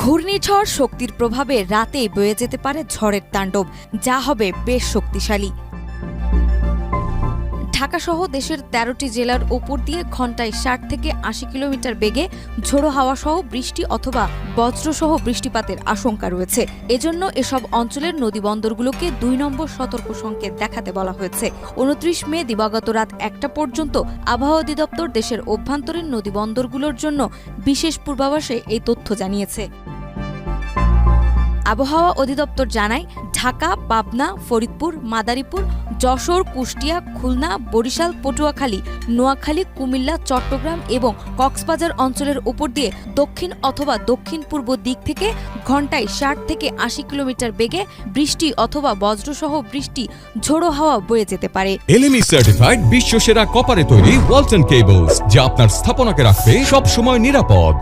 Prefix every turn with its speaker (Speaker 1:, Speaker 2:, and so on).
Speaker 1: ঘূর্ণিঝড় শক্তির প্রভাবে রাতেই বয়ে যেতে পারে ঝড়ের তাণ্ডব যা হবে বেশ শক্তিশালী। ঢাকাসহ দেশের তেরোটি জেলার ওপর দিয়ে ঘন্টায় ষাট থেকে আশি কিলোমিটার বেগে ঝোড়ো হাওয়া সহ বৃষ্টি অথবা বজ্রসহ বৃষ্টিপাতের আশঙ্কা রয়েছে। এজন্য এসব অঞ্চলের নদীবন্দরগুলোকে দুই নম্বর সতর্ক সংকেত দেখাতে বলা হয়েছে। উনত্রিশ মে দিবাগত রাত একটা পর্যন্ত আবহাওয়া অধিদপ্তর দেশের অভ্যন্তরীণ নদীবন্দরগুলোর জন্য বিশেষ পূর্বাভাসে এই তথ্য জানিয়েছে। আবহাওয়া অধিদপ্তর জানায়, ঢাকা, পাবনা, ফরিদপুর, মাদারীপুর, যশোর, কুষ্টিয়া, খুলনা, বরিশাল, পটুয়াখালী, নোয়াখালী, কুমিল্লা, চট্টগ্রাম এবং কক্সবাজার অঞ্চলের উপর দিয়ে দক্ষিণ অথবা দক্ষিণ পূর্ব দিক থেকে ঘন্টায় ষাট থেকে আশি কিলোমিটার বেগে বৃষ্টি অথবা বজ্রসহ বৃষ্টি ঝোড়ো হাওয়া বয়ে যেতে পারে।
Speaker 2: সার্টিফাইড বিশ্ব সেরা কপারে তৈরি ওয়ালটন কেবলস যা আপনার স্থাপনাকে রাখবে সব সময় নিরাপদ।